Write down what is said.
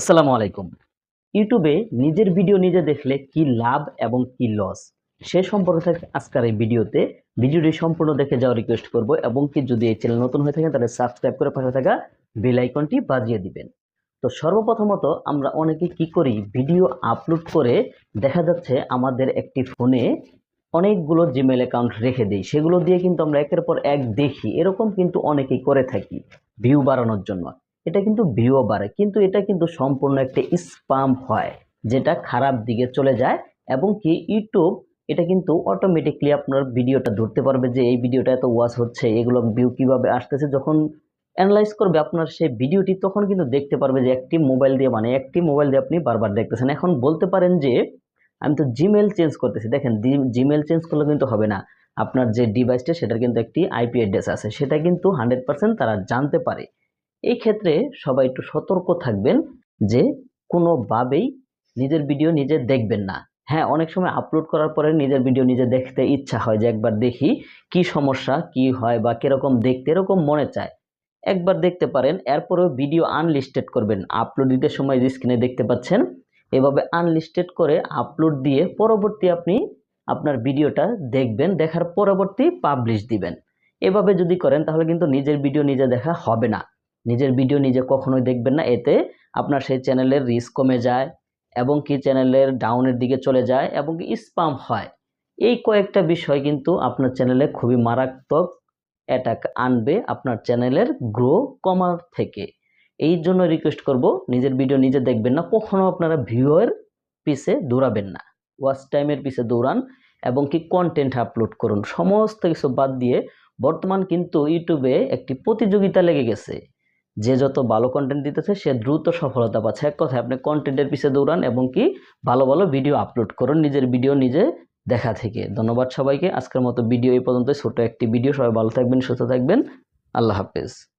আসসালামু আলাইকুম। ইউটিউবে নিজের ভিডিও নিজে দেখলে কি লাভ এবং কি লস? সে সম্পর্কে থাকবে আজকের এই ভিডিওতে ভিডিওটি সম্পূর্ণ দেখে যাওয়ার রিকোয়েস্ট করব এবং কি যদি এই চ্যানেল নতুন হয়ে থাকে তাহলে সাবস্ক্রাইব করে পাশে থাকা বেল আইকনটি বাজিয়ে দিবেন। তো সর্বপ্রথমত আমরা অনেকে কি করি? ভিডিও আপলোড করে দেখা যাচ্ছে আমাদের একটি ফোনে অনেকগুলো জিমেল অ্যাকাউন্ট রেখে দিই। সেগুলো দিয়ে কিন্তু আমরা একের পর এক দেখি। এরকম কিন্তু অনেকেই করে থাকি। ভিউ বাড়ানোর জন্য। এটা কিন্তু ভিউও বাড়ে, কিন্তু এটা কিন্তু সম্পূর্ণ একটা স্পাম হয়, যেটা খারাপ দিকে চলে যায় এবং কি ইউটিউব এটা কিন্তু অটোমেটিকলি আপনার ভিডিওটা ধরতে পারবে যে এই ভিডিওটা এত ওয়াচ হচ্ছে, এগুলো ভিউ কীভাবে আসতেছে, যখন অ্যানালাইজ করবে আপনার সেই ভিডিওটি তখন কিন্তু দেখতে পারবে যে একটি মোবাইল দিয়ে মানে একটি মোবাইল দিয়ে আপনি বারবার দেখতেছেন। এখন বলতে পারেন যে আমি তো জিমেল চেঞ্জ করতেছি, দেখেন জিমেল চেঞ্জ করলে কিন্তু হবে না, আপনার যে ডিভাইসটা সেটার কিন্তু একটি আইপি অ্যাড্রেস আছে, সেটা কিন্তু হান্ড্রেড পার্সেন্ট তারা জানতে পারে। এই ক্ষেত্রে সবাই একটু সতর্ক থাকবেন যে কোনোভাবেই নিজের ভিডিও নিজে দেখবেন না। হ্যাঁ অনেক সময় আপলোড করার পরে নিজের ভিডিও নিজে দেখতে ইচ্ছা হয় যে একবার দেখি কি সমস্যা, কি হয় বা কীরকম দেখতে, এরকম মনে চায়। একবার দেখতে পারেন, এরপরেও ভিডিও আনলিস্টেড করবেন। আপলোড দিতে সময় স্ক্রিনে দেখতে পাচ্ছেন, এভাবে আনলিস্টেড করে আপলোড দিয়ে পরবর্তী আপনি আপনার ভিডিওটা দেখবেন, দেখার পরবর্তী পাবলিশ দিবেন। এভাবে যদি করেন তাহলে কিন্তু নিজের ভিডিও নিজে দেখা হবে না। নিজের ভিডিও নিজে কখনোই দেখবেন না। এতে আপনার সেই চ্যানেলের রিস্ক কমে যায় এবং কি চ্যানেলের ডাউনের দিকে চলে যায় এবং কি স্পাম হয়। এই কয়েকটা বিষয় কিন্তু আপনার চ্যানেলে খুবই মারাত্মক অ্যাটাক আনবে আপনার চ্যানেলের গ্রো কমার থেকে। এই জন্য রিকোয়েস্ট করব, নিজের ভিডিও নিজে দেখবেন না, কখনো আপনারা ভিউয়ের পিছে দৌড়াবেন না। ওয়াচ টাইমের পিছে দৌড়ান এবং কি কন্টেন্ট আপলোড করুন। সমস্ত কিছু বাদ দিয়ে বর্তমান কিন্তু ইউটিউবে একটি প্রতিযোগিতা লেগে গেছে। যে যত ভালো কন্টেন্ট দিতেছে, সে দ্রুত সফলতা পাচ্ছে। এক কথায় আপনি কন্টেন্টের পিছিয়ে দৌড়ান এবং কি ভালো ভালো ভিডিও আপলোড করুন। নিজের ভিডিও নিজে দেখা থেকে। ধন্যবাদ সবাইকে। আজকের মতো ভিডিও এই পর্যন্ত ছোট একটি ভিডিও সবাই ভালো থাকবেন, সুস্থ থাকবেন। আল্লাহ হাফেজ।